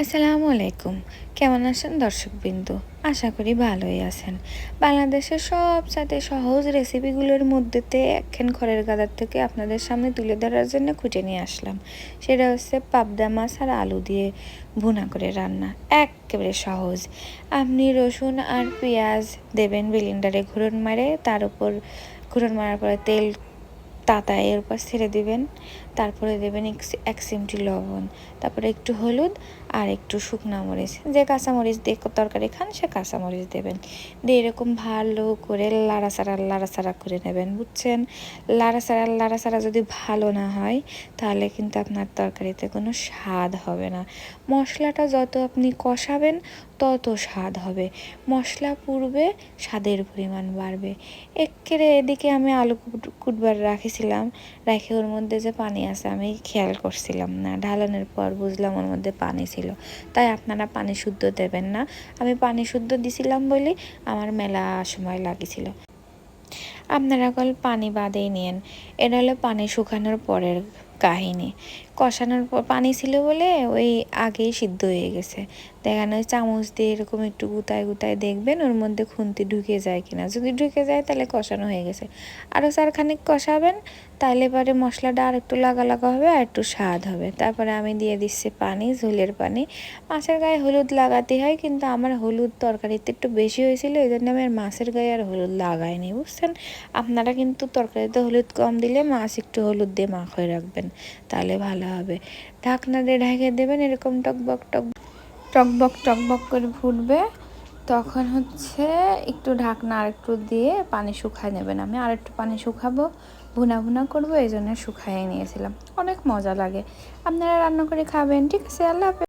আসসালামু আলাইকুম। কেমন আছেন দর্শকবিন্দু? আশা করি ভালোই আছেন। বাংলাদেশের সবচাইতে সহজ রেসিপিগুলোর মধ্যেতে একখান খড়ের গাদার থেকে আপনাদের সামনে তুলে ধরার জন্য খুঁজে নিয়ে আসলাম। সেটা হচ্ছে পাবদা মাছ আর আলু দিয়ে ভুনা করে রান্না। একেবারে সহজ। আপনি রসুন আর পেঁয়াজ দেবেন বিলিন্ডারে ঘুরন মারে, তার উপর ঘুরন মারার পরে তেল তাতা এর উপর ছেড়ে দিবেন। তারপরে দেবেন এক চিমটি লবণ, তারপরে একটু হলুদ আর একটু শুকনো মরিচ। যে কাঁচামরিচ দিয়ে তরকারি খান, সে কাঁচামরিচ দেবেন। দিয়ে এরকম ভালো করে লাড়াচাড়া লাড়াচাড়া করে নেবেন, বুঝছেন? লাড়াচাড়া লাড়াচাড়া যদি ভালো না হয়, তাহলে কিন্তু আপনার তরকারিতে কোনো স্বাদ হবে না। মশলাটা যত আপনি কষাবেন, তত স্বাদ হবে। মশলা পুড়বে স্বাদের পরিমাণ বাড়বে। একেরে এদিকে আমি আলু কুটবার রাখেছিলাম রেখে ওর মধ্যে যে পানি আছে আমি খেয়াল করছিলাম না। ঢালানোর পর বুঝলাম ওর মধ্যে পানি ছিল। তাই আপনারা পানি শুদ্ধ দেবেন না। আমি পানি শুদ্ধ দিছিলাম বলে আমার মেলা সময় লাগেছিল। আপনারা কল পানি বাদেই নিয়েন। এটা হলো পানি শুকানোর পরের কাহিনী। কষানোর পর পানি ছিল বলে ওই আগেই সিদ্ধ হয়ে গেছে। দেখানো চামচ দিয়ে এরকম একটু গুতায় গুতায় দেখবেন, ওর মধ্যে খুন্তি ঢুকে যায় কিনা। যদি ঢুকে যায় তাহলে কষানো হয়ে গেছে। আরও চারখানিক কষাবেন তাহলে পরে মশলাটা আর একটু লাগা লাগা হবে আর একটু স্বাদ হবে। তারপরে আমি দিয়ে দিচ্ছি পানি, ঝোলের পানি। মাছের গায়ে হলুদ লাগাতে হয়, কিন্তু আমার হলুদ তরকারিতে একটু বেশি হয়েছিল এই জন্য আমি আর মাছের গায়ে আর হলুদ লাগাইনি, বুঝছেন? আপনারা কিন্তু তরকারিতে হলুদ কম দিলে মাছ একটু হলুদ দিয়ে মাখ হয়ে রাখবেন, তাহলে ভালো হবে। ঢাকনা দিয়ে ঢেকে দেবেন, এরকম টকবক টক টকবক টকবক করে ফুটবে। তখন হচ্ছে একটু ঢাকনা আর একটু দিয়ে পানি শুকায় নেবেন। আমি আর একটু পানি শুকাবো, ভুনা ভুনা করব, এই জন্য শুকাইয়ে নিয়েছিলাম। অনেক মজা লাগে। আপনারা রান্না করে খাবেন, ঠিক আছে? আল্লাহ